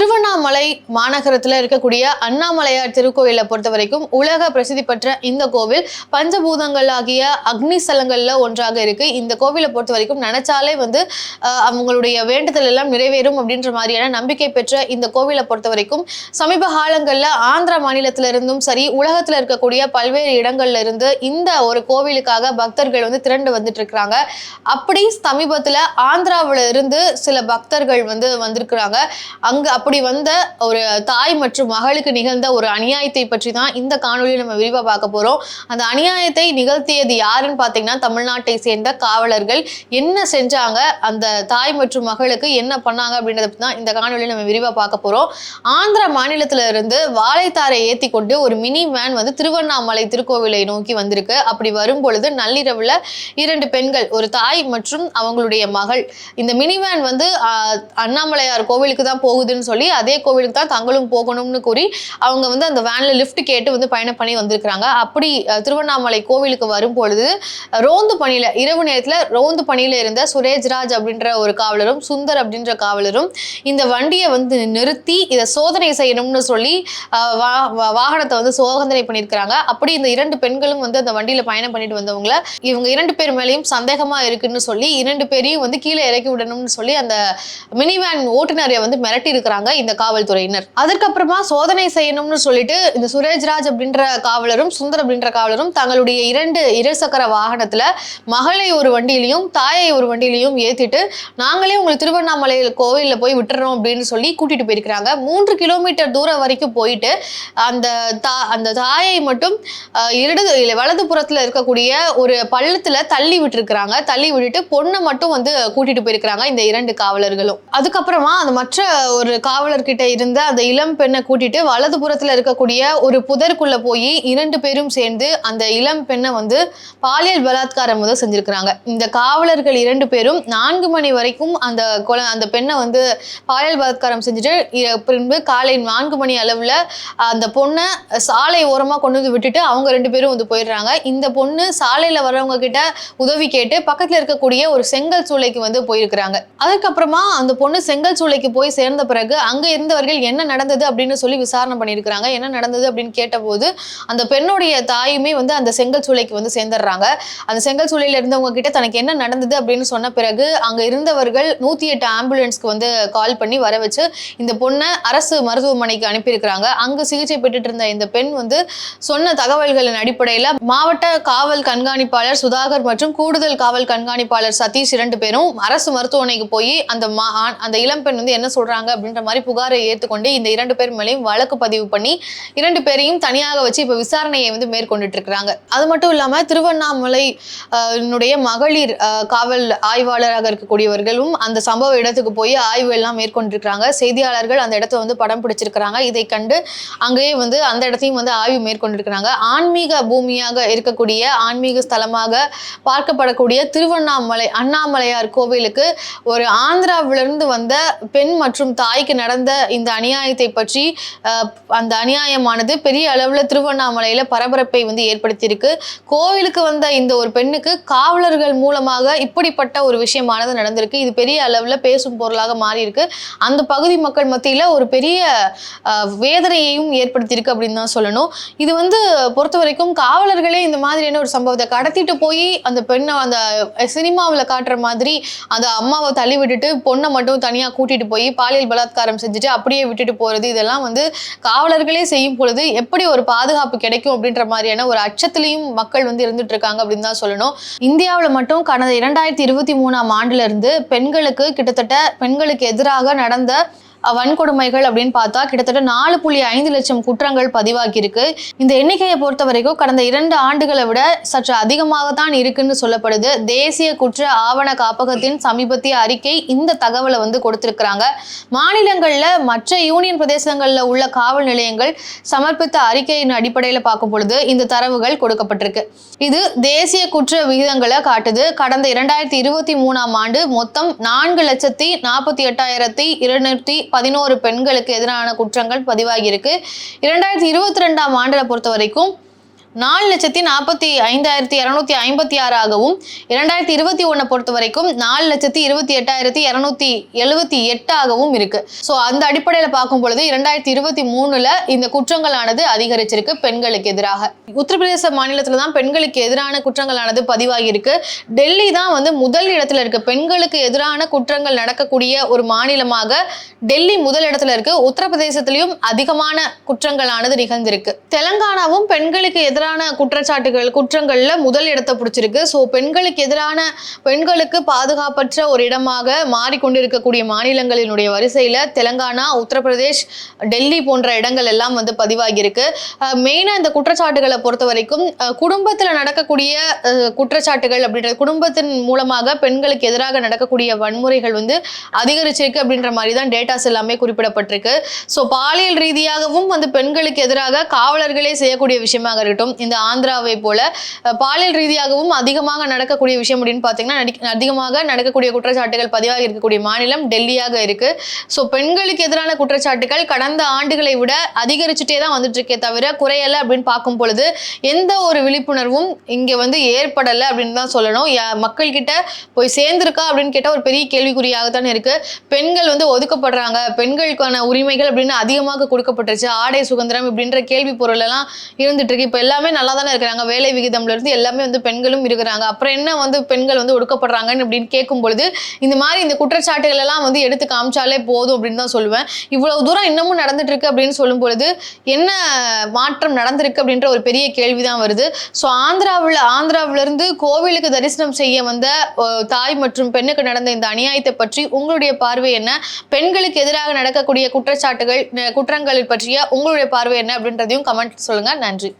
திருவண்ணாமலை மாநகரத்தில் இருக்கக்கூடிய அண்ணாமலையார் திருக்கோயிலை பொறுத்த வரைக்கும் உலக பிரசித்தி பெற்ற இந்த கோவில் பஞ்சபூதங்கள் ஆகிய அக்னி ஸ்தலங்களில் ஒன்றாக இருக்கு. இந்த கோவிலை பொறுத்த வரைக்கும் நினைச்சாலே வந்து அவங்களுடைய வேண்டுதல் எல்லாம் நிறைவேறும் அப்படின்ற மாதிரியான நம்பிக்கை பெற்ற இந்த கோவிலை பொறுத்த வரைக்கும் சமீப காலங்களில் ஆந்திரா மாநிலத்திலிருந்தும் சரி உலகத்தில் இருக்கக்கூடிய பல்வேறு இடங்கள்ல இருந்து இந்த ஒரு கோவிலுக்காக பக்தர்கள் வந்து திரண்டு வந்துட்டு இருக்கிறாங்க அப்படி சமீபத்தில் ஆந்திராவில் இருந்து சில பக்தர்கள் வந்து வந்திருக்கிறாங்க. அங்கே அப்படி அப்படி வந்த ஒரு தாய் மற்றும் மகளுக்கு நிகழ்ந்த ஒரு அநியாயத்தை பற்றி தான் இந்த காணொலியில் நம்ம விரிவாக பார்க்க போறோம். அந்த அநியாயத்தை நிகழ்த்தியது யாருன்னு பார்த்தீங்கன்னா தமிழ்நாட்டை சேர்ந்த காவலர்கள். என்ன செஞ்சாங்க? அந்த தாய் மற்றும் மகளுக்கு என்ன பண்ணாங்க அப்படின்றத பற்றி தான் இந்த காணொலியில் நம்ம விரிவாக பார்க்க போறோம். ஆந்திர மாநிலத்தில் இருந்து வாழைத்தாரை ஏத்தி கொண்டு ஒரு மினி வேன் வந்து திருவண்ணாமலை திருக்கோவிலை நோக்கி வந்திருக்கு. அப்படி வரும் பொழுது நள்ளிரவுல இரண்டு பெண்கள் ஒரு தாய் மற்றும் அவங்களுடைய மகள். இந்த மினி வேன் வந்து அண்ணாமலையார் கோவிலுக்கு தான் போகுதுன்னு சொல்லி அதே கோவிலுக்கு தான் தங்களும் போகணும்னு கூறி அவங்க வந்து அந்த வேன்ல லிஃப்ட் கேட்டு வந்து பயணம் பண்ணி வந்திருக்கிறாங்க. அப்படி திருவண்ணாமலை கோவிலுக்கு வரும் பொழுது ரோந்து பணியில இரவு நேரத்துல ரோந்து பணியில இருந்த சுரேஜ்ராஜ் அப்படின்ற ஒரு காவலரும் சுந்தர் அப்படின்ற காவலரும் இந்த வண்டியை வந்து நிறுத்தி இதை சோதனை செய்யணும்னு சொல்லி வா- வாகனத்தை வந்து சோதனை பண்ணியிருக்கிறாங்க. அப்படி இந்த இரண்டு பெண்களும் வந்து அந்த வண்டியில பயணம் பண்ணிட்டு வந்தவங்கள இவங்க இரண்டு பேர் மேலேயும் சந்தேகமா இருக்குன்னு சொல்லி இரண்டு பேரையும் வந்து கீழே இறக்கி விடணும்னு சொல்லி அந்த மினி வேன் ஓட்டுநரை வந்து மிரட்டி இருக்கிறாங்க இந்த காவல்துறையினர். அதற்கப்புறமா சோதனை செய்யணும்னு சொல்லிட்டு இந்த சுரேஜ்ராஜ் அப்படின்ற காவலரும் சுந்தர் அப்படின்ற காவலரும் தங்களுடைய இரண்டு இருசக்கர வாகனத்துல மகளை ஒரு வண்டியிலையும் தாயை ஒரு வண்டியிலையும் ஏத்திட்டு நாங்களே உங்களுக்கு திருவண்ணாமலை கோவில்ல போய் விட்டுறோம் அப்படின்னு சொல்லி கூட்டிட்டு போயிருக்கிறாங்க. மூன்று கிலோமீட்டர் தூரம் வரைக்கும் போயிட்டு அந்த தா அந்த தாயை மட்டும் இடது வலது புறத்துல இருக்கக்கூடிய ஒரு பள்ளத்துல தள்ளி விட்டுருக்குறாங்க. தள்ளி விட்டுட்டு பொண்ணை மட்டும் வந்து கூட்டிட்டு போயிருக்கிறாங்க இந்த இரண்டு காவலர்களும். அதுக்கப்புறமா அந்த மற்ற ஒரு காவலர்கிட்ட இருந்த அந்த இளம் பெண்ணை கூட்டிட்டு வலது புறத்துல இருக்கக்கூடிய ஒரு புதருக்குள்ள போய் இரண்டு பேரும் சேர்ந்து அந்த இளம் பெண்ணை வந்து பாலியல் பலாத்காரம் வந்து செஞ்சிருக்கிறாங்க. இந்த காவலர்கள் இரண்டு பேரும் நான்கு மணி வரைக்கும் அந்த குழ அந்த பெண்ணை வந்து பாலியல் பலாத்காரம் செஞ்சுட்டு பின்பு காலை நான்கு மணி அளவுல அந்த பொண்ணை சாலை ஓரமா கொண்டு வந்து விட்டுட்டு அவங்க ரெண்டு பேரும் வந்து போயிடுறாங்க. இந்த பொண்ணு சாலையில வரவங்க கிட்ட உதவி கேட்டு பக்கத்துல இருக்கக்கூடிய ஒரு செங்கல் சூளைக்கு வந்து போயிருக்கிறாங்க. அதுக்கப்புறமா அந்த பொண்ணு செங்கல் சூளைக்கு போய் சேர்ந்த பிறகு அங்க இருந்தவர்கள் என்ன நடந்தது அப்படின்னு சொல்லி விசாரணை பண்ணியிருக்கிறாங்க. என்ன நடந்தது அப்படின்னு கேட்டபோது அந்த பெண்ணுடைய தாயுமே வந்து அந்த செங்கல் சூளைக்கு வந்து சேர்ந்துடுறாங்க. அந்த செங்கல் சூளையில இருந்தவங்க கிட்ட தனக்கு என்ன நடந்தது அப்படின்னு சொன்ன பிறகு அங்க இருந்தவர்கள் நூத்தி எட்டு ஆம்புலன்ஸ்க்கு வந்து கால் பண்ணி வர வச்சு இந்த பொண்ணை அரசு மருத்துவமனைக்கு அனுப்பியிருக்கிறாங்க. அங்கு சிகிச்சை பெற்றுட்டு இருந்த இந்த பெண் வந்து சொன்ன தகவல்களின் அடிப்படையில் மாவட்ட காவல் கண்காணிப்பாளர் சுதாகர் மற்றும் கூடுதல் காவல் கண்காணிப்பாளர் சதீஷ் இரண்டு பேரும் அரசு மருத்துவமனைக்கு போய் அந்த மா அந்த இளம்பெண் வந்து என்ன சொல்றாங்க அப்படின்ற மாதிரி புகாரை ஏற்றுக்கொண்டு இந்த இரண்டு பேர் மேலேயும் வழக்கு பதிவு பண்ணி இரண்டு பேரையும் தனியாக வச்சு இப்போ விசாரணையை வந்து மேற்கொண்டுட்டு இருக்கிறாங்க. அது மட்டும் இல்லாமல் திருவண்ணாமலை மகளிர் காவல் ஆய்வாளராக இருக்கக்கூடியவர்களும் அந்த சம்பவ இடத்துக்கு போய் ஆய்வு எல்லாம் மேற்கொண்டிருக்கிறாங்க. செய்தியாளர்கள் அந்த இடத்த வந்து படம் பிடிச்சிருக்கிறாங்க. இதை கண்டு அங்கேயே வந்து அந்த இடத்தையும் வந்து ஆய்வு மேற்கொண்டிருக்கிறாங்க. ஆன்மீக பூமியாக இருக்கக்கூடிய ஆன்மீக ஸ்தலமாக பார்க்கப்படக்கூடிய திருவண்ணாமலை அண்ணாமலையார் கோவிலுக்கு ஒரு ஆந்திராவிலிருந்து வந்த பெண் மற்றும் தாய்க்கு நடந்த இந்த அநியாயத்தை பற்றி அந்த அநியாயமானது பெரிய அளவில் திருவண்ணாமலையில் பரபரப்பை வந்து ஏற்படுத்தியிருக்கு. கோவிலுக்கு வந்த இந்த ஒரு பெண்ணுக்கு காவலர்கள் மூலமாக இப்படிப்பட்ட ஒரு விஷயமானது நடந்திருக்கு. இது பெரிய அளவில் பேசும் பொருளாக மாறியிருக்கு. அந்த பகுதி மக்கள் மத்தியில் ஒரு பெரிய வேதனையையும் ஏற்படுத்தியிருக்கு அப்படின்னு தான் சொல்லணும். இது வந்து பொறுத்த வரைக்கும் காவலர்களே இந்த மாதிரியான ஒரு சம்பவத்தை கடத்திட்டு போய் அந்த பெண்ணை அந்த சினிமாவில் காட்டுற மாதிரி அந்த அம்மாவை தள்ளி விட்டுட்டு பொண்ணை மட்டும் தனியாக கூட்டிட்டு போய் பாலியல் பலாத்காரம் செஞ்சுட்டு அப்படியே விட்டுட்டு போறது இதெல்லாம் வந்து காவலர்களே செய்யும் பொழுது எப்படி ஒரு பாதுகாப்பு கிடைக்கும் அப்படின்ற மாதிரியான ஒரு அச்சத்திலையும் மக்கள் வந்து இருந்துட்டு இருக்காங்க அப்படின்னு தான் சொல்லணும். இந்தியாவில் மட்டும் கடந்த இரண்டாயிரத்தி இருபத்தி மூணாம் ஆண்டுல இருந்து பெண்களுக்கு கிட்டத்தட்ட பெண்களுக்கு எதிராக நடந்த வன்கொடுமைகள் அப்படின்னு பார்த்தா கிட்டத்தட்ட நாலு புள்ளி ஐந்து லட்சம் குற்றங்கள் பதிவாகியிருக்கு. இந்த எண்ணிக்கையை பொறுத்த வரைக்கும் கடந்த இரண்டு ஆண்டுகளை விட சற்று அதிகமாக தான் இருக்குன்னு சொல்லப்படுது. தேசிய குற்ற ஆவண காப்பகத்தின் சமீபத்திய அறிக்கை இந்த தகவலை வந்து கொடுத்திருக்கிறாங்க. மாநிலங்கள்ல மற்ற யூனியன் பிரதேசங்கள்ல உள்ள காவல் நிலையங்கள் சமர்ப்பித்த அறிக்கையின் அடிப்படையில் பார்க்கும் பொழுது இந்த தரவுகள் கொடுக்கப்பட்டிருக்கு. இது தேசிய குற்ற விகிதங்களை காட்டுது. கடந்த இரண்டாயிரத்தி இருபத்தி மூணாம் ஆண்டு மொத்தம் நான்கு லட்சத்தி நாற்பத்தி எட்டாயிரத்தி இருநூத்தி பதினோரு பெண்களுக்கு எதிரான குற்றங்கள் பதிவாகியிருக்கு. இரண்டாயிரத்தி இருபத்தி ரெண்டாம் ஆண்டில் பொறுத்த வரைக்கும் நாலு லட்சத்தி நாற்பத்தி ஐந்தாயிரத்தி இரநூத்தி ஐம்பத்தி ஆறாகவும் இரண்டாயிரத்தி இருபத்தி ஒன்னை பொறுத்த வரைக்கும் நாலு லட்சத்தி இருபத்தி எட்டாயிரத்தி இரநூத்தி எழுபத்தி எட்டாகவும் இருக்கு. ஸோ அந்த அடிப்படையில் பார்க்கும் பொழுது இரண்டாயிரத்தி இருபத்தி மூணுல இந்த குற்றங்களானது அதிகரிச்சிருக்கு பெண்களுக்கு எதிராக. உத்தரப்பிரதேச மாநிலத்தில் தான் பெண்களுக்கு எதிரான குற்றங்களானது பதிவாகியிருக்கு டெல்லி தான் வந்து முதல் இடத்துல இருக்கு. பெண்களுக்கு எதிரான குற்றங்கள் நடக்கக்கூடிய ஒரு மாநிலமாக டெல்லி முதல் இடத்துல இருக்கு. உத்தரப்பிரதேசத்திலையும் அதிகமான குற்றங்களானது நிகழ்ந்திருக்கு. தெலங்கானாவும் பெண்களுக்கு எதிரான குற்றச்சாட்டுகள் குற்றங்கள்ல முதல் இடத்தை பிடிச்சிருக்கு. ஸோ பெண்களுக்கு எதிரான பெண்களுக்கு பாதுகாப்பற்ற ஒரு இடமாக மாறிக்கொண்டிருக்கக்கூடிய மாநிலங்களினுடைய வரிசையில தெலங்கானா உத்தரப்பிரதேஷ் டெல்லி போன்ற இடங்கள் எல்லாம் வந்து பதிவாகியிருக்கு. மெயினாக இந்த குற்றச்சாட்டுகளை பொறுத்த வரைக்கும் குடும்பத்தில் நடக்கக்கூடிய குற்றச்சாட்டுகள் அப்படின்றது குடும்பத்தின் மூலமாக பெண்களுக்கு எதிராக நடக்கக்கூடிய வன்முறைகள் வந்து அதிகரிச்சிருக்கு அப்படின்ற மாதிரி தான் டேட்டாஸ் எல்லாமே குறிப்பிடப்பட்டிருக்கு. ஸோ பாலியல் ரீதியாகவும் வந்து பெண்களுக்கு எதிராக காவலர்களே செய்யக்கூடிய விஷயமாக இருக்கட்டும் இந்த ஆந்திராவை போல. பாலியல் ரீதியாகவும் அதிகமாக நடக்கக்கூடிய விஷயம் அப்படின்னு பார்த்தீங்கன்னா அதிகமாக நடக்கக்கூடிய குற்றச்சாட்டுகள் பதிவாக இருக்கக்கூடிய மாநிலம் டெல்லியாக இருக்கு. ஸோ பெண்களுக்கு எதிரான குற்றச்சாட்டுகள் கடந்த ஆண்டுகளை விட அதிகரிச்சுட்டே தான் வந்துட்டு இருக்கே தவிர குறையலை அப்படின்னு பார்க்கும் பொழுது எந்த ஒரு விழிப்புணர்வும் இங்கே வந்து ஏற்படலை அப்படின்னு தான் சொல்லணும். யா- மக்கள்கிட்ட போய் சேர்ந்திருக்கா அப்படின்னு கேட்டால் ஒரு பெரிய கேள்விக்குறியாகத்தான் இருக்கு. பெண்கள் வந்து ஒதுக்கப்படுறாங்க. பெண்களுக்கான உரிமைகள் அப்படின்னு அதிகமாக கொடுக்கப்பட்டுருச்சு. ஆடை சுதந்திரம் இப்படின்ற கேள்வி பொருள் எல்லாம் இருந்துட்டு இருக்கு இப்போ எல்லாமே நல்லா தானே இருக்கிறாங்க. வேலை விகிதம்ல இருந்து எல்லாமே வந்து பெண்களும் இருக்கிறாங்க. அப்புறம் என்ன வந்து பெண்கள் வந்து ஒடுக்கப்படுறாங்கன்னு அப்படின்னு கேட்கும் பொழுது இந்த மாதிரி இந்த குற்றச்சாட்டுகள் எல்லாம் வந்து எடுத்து காமிச்சாலே போதும் அப்படின்னு தான் சொல்லுவேன். இவ்வளவு தூரம் இன்னமும் நடந்துட்டு இருக்கு அப்படின்னு சொல்லும் பொழுது என்ன மாற்றம் நடந்திருக்கு அப்படின்ற ஒரு பெரிய கேள்விதான் வருது. ஸோ ஆந்திராவில் ஆந்திராவில இருந்து கோவிலுக்கு தரிசனம் செய்ய வந்த தாய் மற்றும் பெண்ணுக்கு நடந்த இந்த அநியாயத்தை பற்றி உங்களுடைய பார்வை என்ன? பெண்களுக்கு எதிராக நடக்கக்கூடிய குற்றச்சாட்டுகள் குற்றங்கள் பற்றிய உங்களுடைய பார்வை என்ன அப்படின்றதையும் கமெண்ட் சொல்லுங்க. நன்றி.